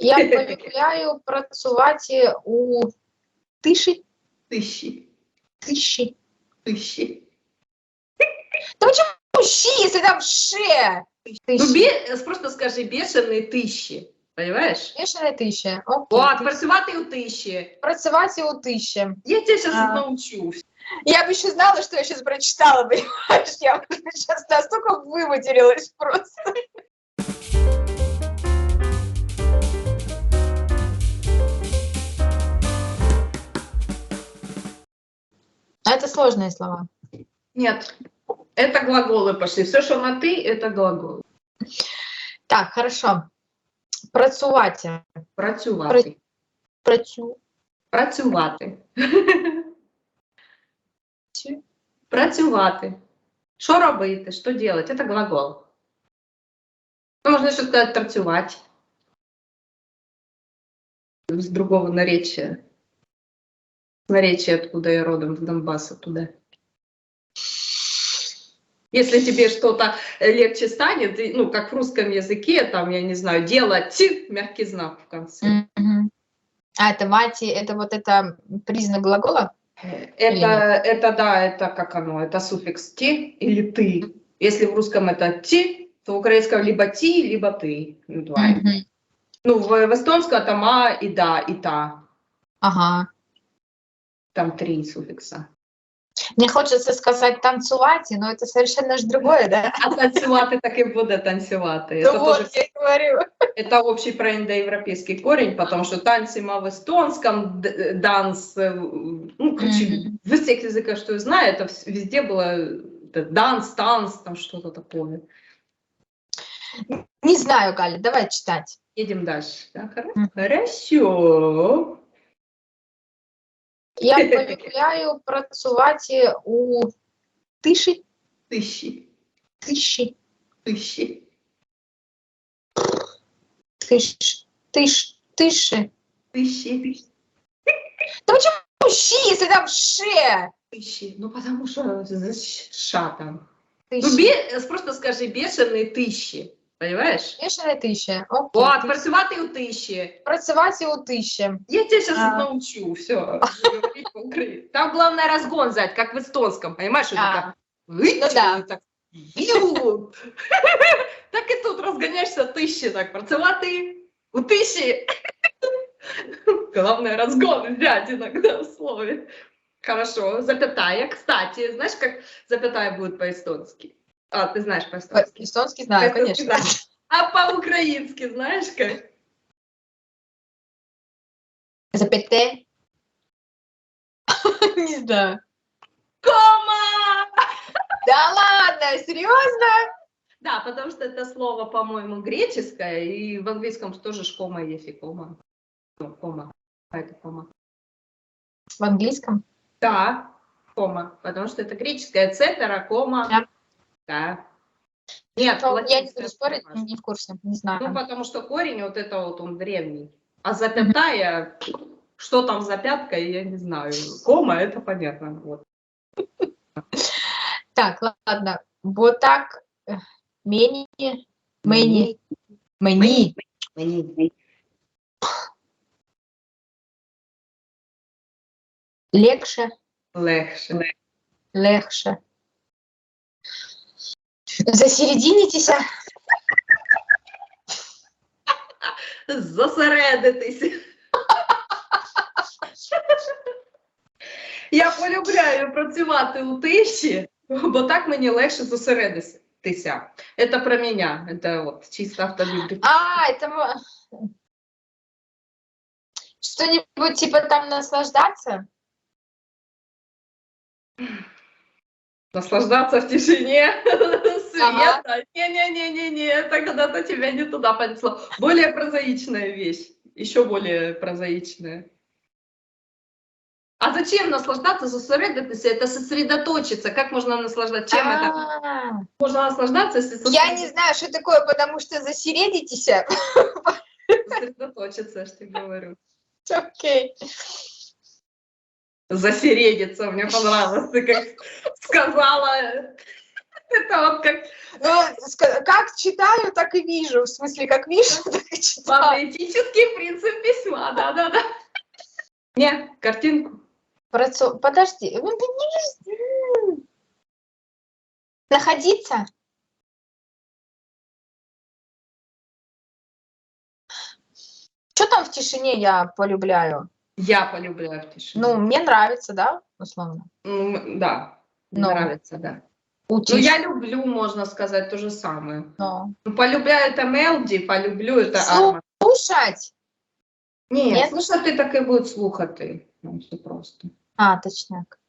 Я полюбляю працювати у тиші, Тыщи. тиші. Тыщи. Та чому ще, якщо там ще? Ну, Тиші. бе... просто скажи бешеные тыщи. Понимаешь? Більше тиші. Окей. Вот, тиші. працювати у тыщи. Працювати у тиші. Я тебя сейчас А. научу. Я бы еще знала, что я сейчас прочитала, понимаешь? Я сейчас настолько выматерилась просто. А это сложные слова. Нет, это глаголы пошли. Все, что на ты, это глаголы. Так, хорошо. Працювати. Працювати. Працю. Працювати. Працю. Працювати. Що робити? Що делать? Это глагол. Ну, можно еще сказать танцевать. С другого наречия. Наречие, откуда я родом, с Донбасса туда. Если тебе что-то легче станет, ну, как в русском языке, там, я не знаю, делать, мягкий знак в конце. Мгм. А, это мати, это вот это признак глагола? Это, это да, это как оно, это суффикс «ти» или «ты». Если в русском это «ти», то в украинском либо «ти», либо «ты». Ну. Мгм. Ну, в, в эстонском там «а» и «да», и «та». Ага. Там три суффикса. Мне хочется сказать танцевать, но это совершенно же другое, да? А танцювати так і буде танцювати. Ну Это, вот, тоже, я и говорю. это общий проиндоевропейский корень, потому что танцы ма в эстонском, данс, э, ну, короче, Мгм. в всех языках, что я знаю, это везде было это данс, танц, там что-то такое. Не знаю, Галя, давай читать. Едем дальше. Да, хоро- Мгм. Хорошо. Я полюбляю працювати у тиші, Тыщи, тиші, тыщи. тиш, тиш, тиші. Тыщи, Та чому ще, якщо там ще? тыщи. Ну, потому что за щ- ша там. Ну, Тиші. бе- просто скажи бешеные тыщи. Понимаешь? Більше тиші. Окей. Вот, тиш- працювати у тыщи. Працювати у тиші. Я тебя сейчас А. научу, все. Там главное разгон взять, как в эстонском, понимаешь? что это А. как «Ыть», Ну да. так, «Бьют». Так и тут разгоняешься тысячи, так, працювати у тысячи. Главное разгон взять иногда в слове. Хорошо, запятая. Кстати, знаешь, как запятая будет по-эстонски? А, ты знаешь по-эстонски. Естонський знаю, По-эстонски конечно. знаешь. А по-украински знаешь как? Запяте. Не знаю. Кома! Да ладно, серьезно? Да, потому что это слово, по-моему, греческое, и в английском тоже кома есть и кома. Ну, кома. А это кома. В английском? Да, кома, потому что это греческое цетера, кома. Да Да. Нет, Я не латинское буду спорить, кома. не в курсе, не знаю. Ну, потому что корень вот это вот он древний. А запятая, что там за пяткой, я не знаю. Кома, это понятно. Вот. Так, ладно. Вот так. э, Мені. Мені. Мені. Легше. Легше. Легше. Засерединитесь. Зосередитись. Я полюбляю працювати у тиші, бо так мені легше зосередитися. Це про мене, це от чисто автобіографія. А, это мо- что-нибудь типа там наслаждаться? Наслаждаться в тишине света. Не-не-не-не-не, это когда-то тебя не туда понесло. Более прозаичная вещь, еще более прозаичная. А зачем наслаждаться, зосередитися? Это сосредоточиться. Как можно наслаждаться? Чем это? А, Можно наслаждаться, если Я не знаю, что такое, потому что засередитесь. сосредоточиться, что я говорю. Окей. Засередиться, мне понравилось, ты как сказала. Это вот как Ну, как читаю, так и вижу. В смысле, как вижу, так и читаю. фонетический принцип письма, да-да-да. Не, картинку. Ну, подожди. Находиться? Что там в тишине я полюбляю? Я полюбляю в тишине. Ну, мне нравится, да, условно? М, да, Но. нравится, да. Ну, Утишь. я люблю, можно сказать, то же самое. Но. Ну, полюбляю это Мелди, полюблю это Арма. Слушать. Ні, Нет? слушати таки будуть слухати. Ну, все просто. А, точняк.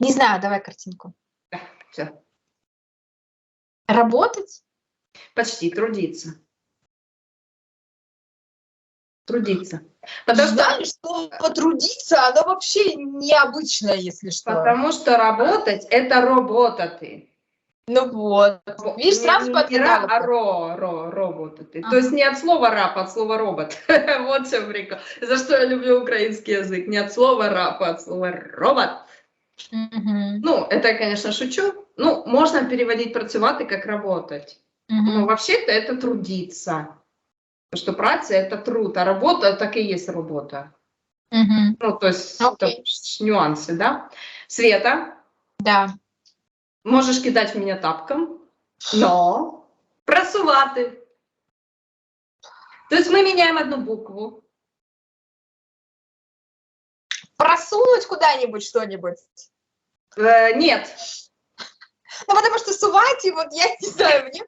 Не знаю, давай картинку. Все. Работать? Почти, трудиться. Трудиться. Потому что, Знаешь, что потрудиться, оно вообще необычное, если что. потому что работать – это работать. Ну вот. Видишь, сразу не, не ра, а ро, ро, работать. Ага. То есть не от слова раб, а от слова робот. вот все прикол. За что я люблю украинский язык. Не от слова раб, а от слова робот. Мгм. Ну, это я, конечно, шучу. Ну, можно переводить працювати как работать. Мгм. Ну, вообще-то это трудиться. Потому что праця это труд, а работа так и есть работа. Мгм. Ну, то есть Окей. это ж нюансы, да? Света, Да. можешь кидать в меня тапком, но просувати. То есть мы меняем одну букву. Просунуть куда-нибудь что-нибудь. Э, нет, Ну, потому что сувать, и вот я не знаю, мне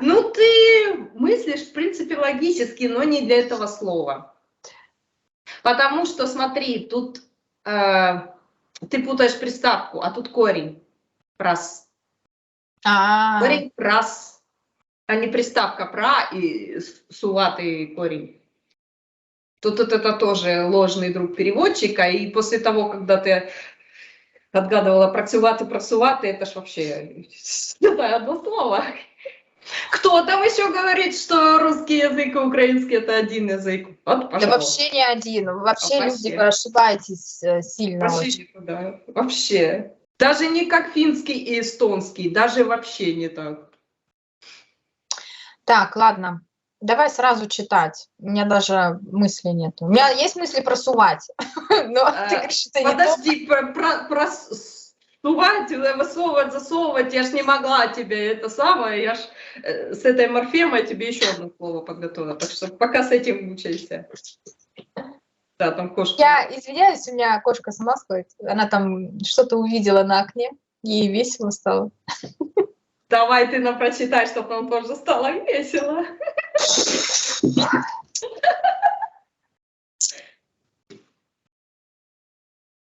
ну ты мыслишь, в принципе, логически, но не для этого слова. Потому что, смотри, тут э, ты путаешь приставку, а тут корень. Прос. А, Корень прос, а не приставка про и суватый корень. Тут вот это тоже ложный друг переводчика, и после того, когда ты отгадывала працювати, просувати, это ж вообще это одно слово. Кто там еще говорит, что русский язык и украинский это один язык? Вот, да вообще не один. Вообще А, люди вообще. вы ошибаетесь э, сильно очень. Вообще никуда. Вообще. Даже не как финский и эстонский, даже вообще не так. Так, ладно. Давай сразу читать. У меня даже мысли нет. У меня есть мысли просувать. Но А, ты говоришь, это не то. Подожди, про, про, про с- сувать, высовывать, засовывать, я ж не могла тебе это самое, я ж э, с этой морфемой тебе еще одно слово подготовила, так что пока с этим мучайся. Да, там кошка. Я извиняюсь, у меня кошка сама сходит. Она там что-то увидела на окне. Ей весело стало. Давай ты нам прочитай, чтобы нам тоже стало весело.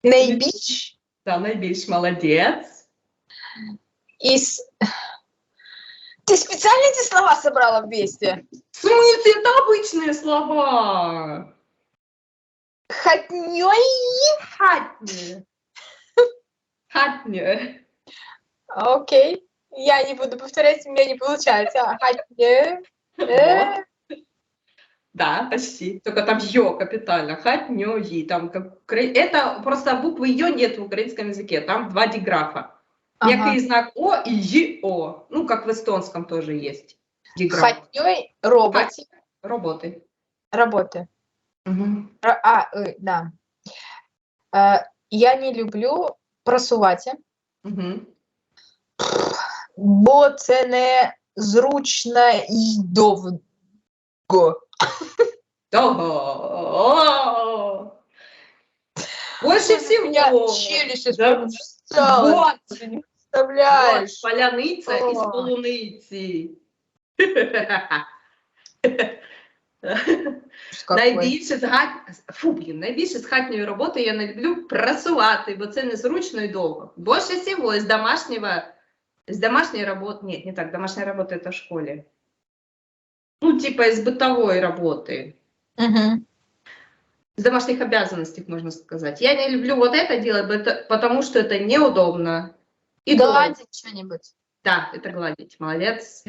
Найбич Да, найбільш молодец. из... Ты специально эти слова собрала вместе? В смысле, это обычные слова. Хотнёй? Хатни. Хатни. Окей. Я не буду повторять, у меня не получается. Э, Да, почти. Только там ё капитально. Хатнёї. Там как... Это просто буквы ё нет в украинском языке. Там два диграфа. ага. Який знак О и ЙО. Ну, как в эстонском тоже есть. Диграф. Хотнёй роботе. Работы. Работы. Р- А, э, да. Э, Я не люблю просувати, Мгм. бо це не зручно і довго. Ого. Больше У меня всего. челюсть аж Да. прям встала. Вот. Ты не представляешь. Вот, поляниця із О. полуниці. Ужас какой. Найбільше з гат... Фу, блін, найбільше з хатньої роботи я не люблю прасувати, бо це незручно і довго. Більше всього з домашнього, з домашньої роботи, ні, не так, домашня робота это в школі. Ну, типа из бытовой работы, Мгм. с домашних обязанностей, можно сказать. Я не люблю вот это делать, потому что это неудобно. И. Гладить что-нибудь. Да, это гладить, молодец.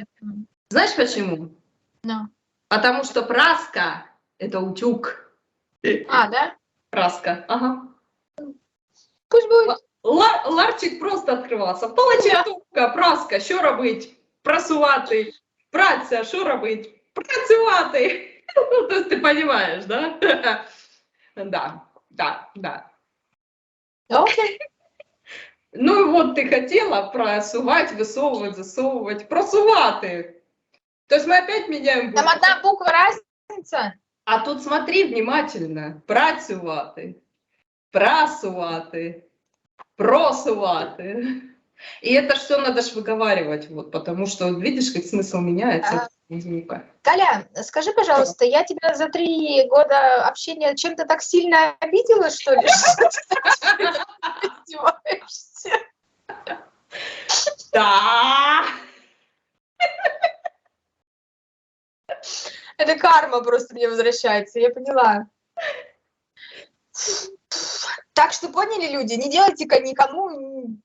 Знаешь почему? Ну. Потому что праска – это утюг. А, да? Праска, ага. Пусть будет. Лар, ларчик просто відкривався. Полочатука, праска, що робить? Прасувати. Праця, що робить? Працювати. Ну, то есть ти розумієш, да? Да, да, да. Окей. Ну вот ты хотела просувать, высовывать, засовывать, просувати. То есть мы опять меняем Там буквы. одна буква разница. А тут смотри внимательно. Працювати, прасувати, просувати. И это все надо ж выговаривать, вот, потому что, видишь, как смысл меняется у звука. Коля, скажи, пожалуйста, я тебя за три года общения чем-то так сильно обидела, что ли? Да! Это карма просто мне возвращается, я поняла. Так что поняли люди, не делайте-ка никому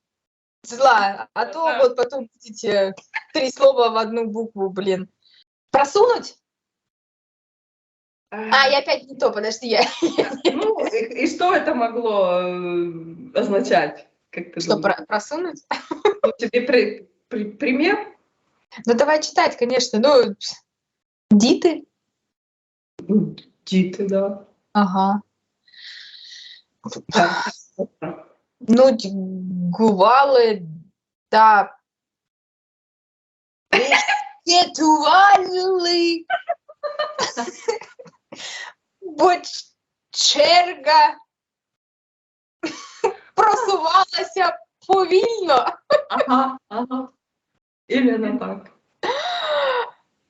зла, а то вот потом будете три слова в одну букву, блин. Просунуть? А, я опять не то, подожди, я... Ну, и, и что это могло э, означать? Как ты Что, думаешь? про- просунуть? Ну, тебе при- при- пример? Ну, давай читать, конечно, ну, диты. Диты, да. Ага. Да. Ну, гувалы, да. Кетували. Бочерга просувалася повільно. Ага, ага. Именно так.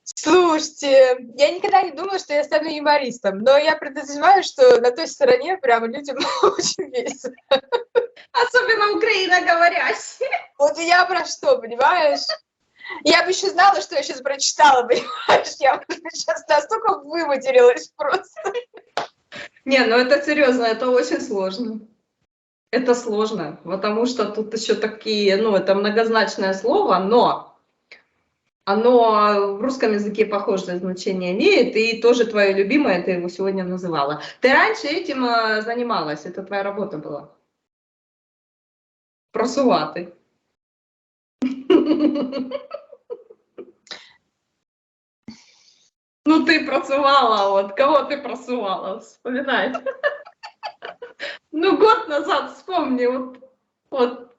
Слушайте, я никогда не думала, что я стану юмористом, но я подозреваю, что на той стороне прямо людям очень весело. Особенно украиноговорящие. Вот я про что, понимаешь? Я бы еще знала, что я сейчас прочитала, понимаешь? Я сейчас настолько выматерилась просто. Не, ну это серьезно, это очень сложно. Это сложно, потому что тут еще такие, ну, это многозначное слово, но оно в русском языке похожее значение имеет, и тоже твое любимое, ты его сегодня называла. Ты раньше этим э, занималась, это твоя работа была. Просувати. Ну, ты працювала, вот, кого ты просувала, вспоминай. Ну, год назад вспомни, вот, вот,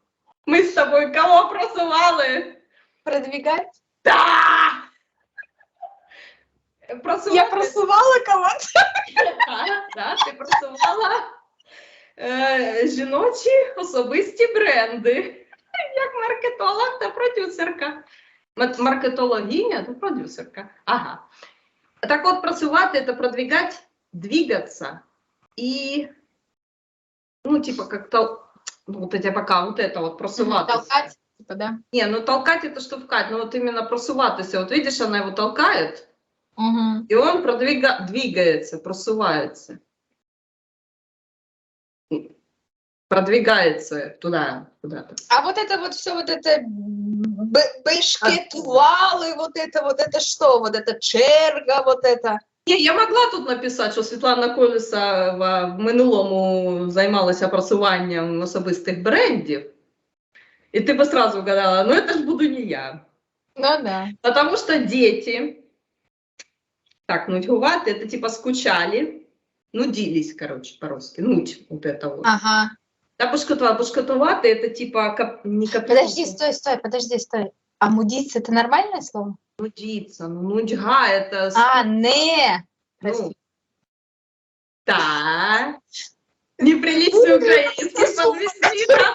мы с тобой кого просували? Продвигать? Да! Просували. Я просувала кого-то. Да, да, ти просувала е, жіночі особисті бренди. Як маркетолог та продюсерка. Мар- Маркетологиня та продюсерка. Ага. Так от просувати це продвигать, двигаться и, ну, типа, как-то, ну, вот эти пока, вот это вот просуватися. Толкать, типа, да? Не, ну толкать это штовхать, но вот именно просуватися. Вот видишь, она его толкает, Угу. и он продвига... двигается, просувается. Продвигается туда, куда-то. А вот это вот все, вот это б- бешкетвалы, вот это, вот это что? Вот это черга, вот это. Ні, я могла тут написати, що Світлана Колесова в минулому займалася просуванням особистих брендів. І ти би сразу вгадала, ну это ж буду не я. Ну да. Потому что дети, так, нудьгувати, это типа скучали, нудились, короче, по-русски, нуть, вот это вот. Ага. Да, пошкотова, пошкотоваты, это типа кап, не капризно. Подожди, стой, стой, подожди, стой. А мудиться это нормальное слово? Нудиться, ну нудьга, это... А, не. ну, да. Неприличный украинский подвести, да.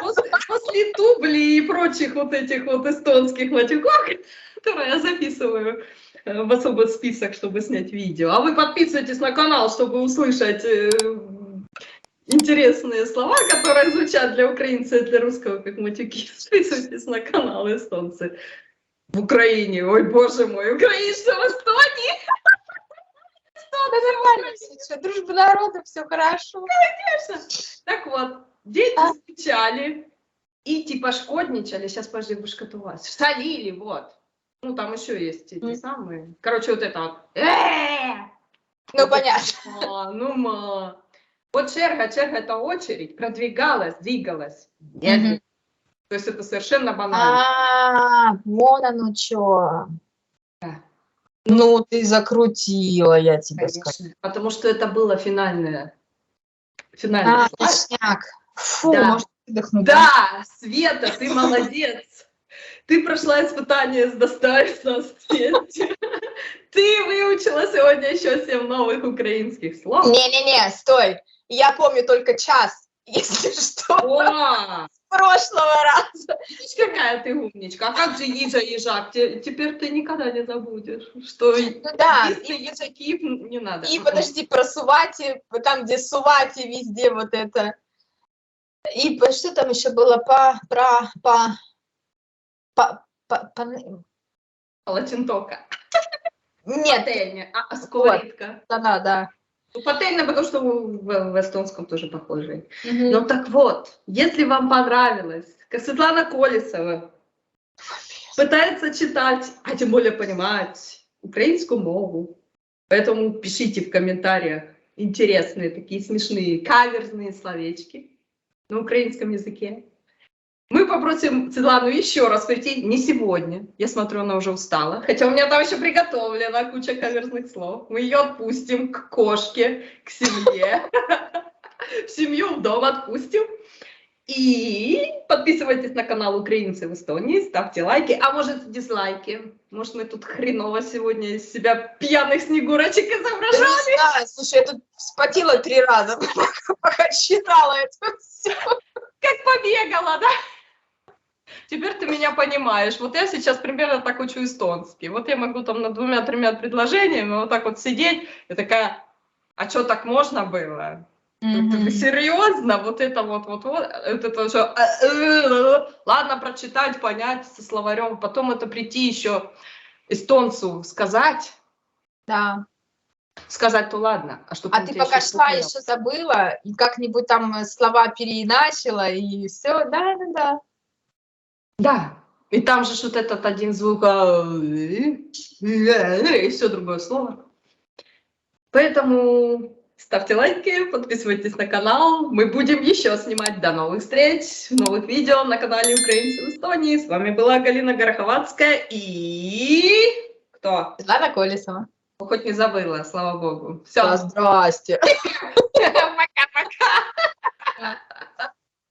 После, после тубли и прочих вот этих вот эстонских матюков, которые я записываю э, в особый список, чтобы снять видео. А вы подписывайтесь на канал, чтобы услышать э, интересные слова, которые звучат для украинца и для русского как матюки. Подписывайтесь на канал эстонцы в Украине. Ой, боже мой, украинцы в Эстонии. Да нормально всё, дружба народа, все хорошо. Так вот, дети А. скучали и типа шкодничали, сейчас подожди, башкатувать, шалили, вот. Ну, там еще есть эти самые. Короче, вот это вот. Ну, понятно. «А, Ну, ма. Вот черга, черга это очередь, продвигалась, двигалась. То есть это совершенно банально. А, вон оно что. Да. Ну, ты закрутила, я тебе скажу. Потому что это было финальное. Финальный А, точняк. Фу, Да. может выдохнуть. Да, Света, ты молодец. Ты прошла испытание с достоинством. Ты выучила сегодня еще 7 новых украинских слов. Не-не-не, стой. Я помню только час, если что, О, прошлого раза. какая ты умничка. А как же Ижа Ежак? Те- Теперь ты никогда не забудешь, что да, если и, языки не надо. и подожди, про Сувати, там, где Сувати, везде вот это. И что там еще было? По, про, по, по, по, по- Латинтока. Нет, Пательня, а, а сковородка. да, да, да. Пательня, потому что в, в эстонском тоже похоже. Мгм. Ну так вот, если вам понравилось, Светлана Колесова пытается читать, а тем более понимать украинскую мову, поэтому пишите в комментариях интересные, такие смешные, каверзные словечки на украинском языке. Мы попросим Светлану еще раз прийти, не сегодня, я смотрю, она уже устала, хотя у меня там еще приготовлена куча каверзных слов. Мы ее отпустим к кошке, к семье, в семью, в дом отпустим. И подписывайтесь на канал Украинцы в Эстонии, ставьте лайки, а может дизлайки. Может мы тут хреново сегодня из себя пьяных снегурочек Да изображаем. не знаю, слушай, я тут вспотела три раза, пока читала это все. как побегала, да? Теперь ты меня понимаешь. Вот я сейчас примерно так учу эстонский. Вот я могу там над двумя-тремя предложениями вот так вот сидеть и такая, а что так можно было? Ты серьезно? Вот это вот, вот, вот, это что? Ладно, прочитать, понять со словарем, потом это прийти еще эстонцу сказать, Да. сказать-то ладно, а что А ты пока шла, еще забыла, и как-нибудь там э, слова переиначила, и все, да, да, да. Да. И там же вот этот один звук, а, и все другое слово. Поэтому ставьте лайки, подписывайтесь на канал. Мы будем еще снимать. До новых встреч, новых видео на канале Украинцы в Эстонии. С вами была Галина Гороховацкая и... Кто? Светлана Колесова. Хоть не забыла, слава богу. Да, Все. здрасте. Пока-пока.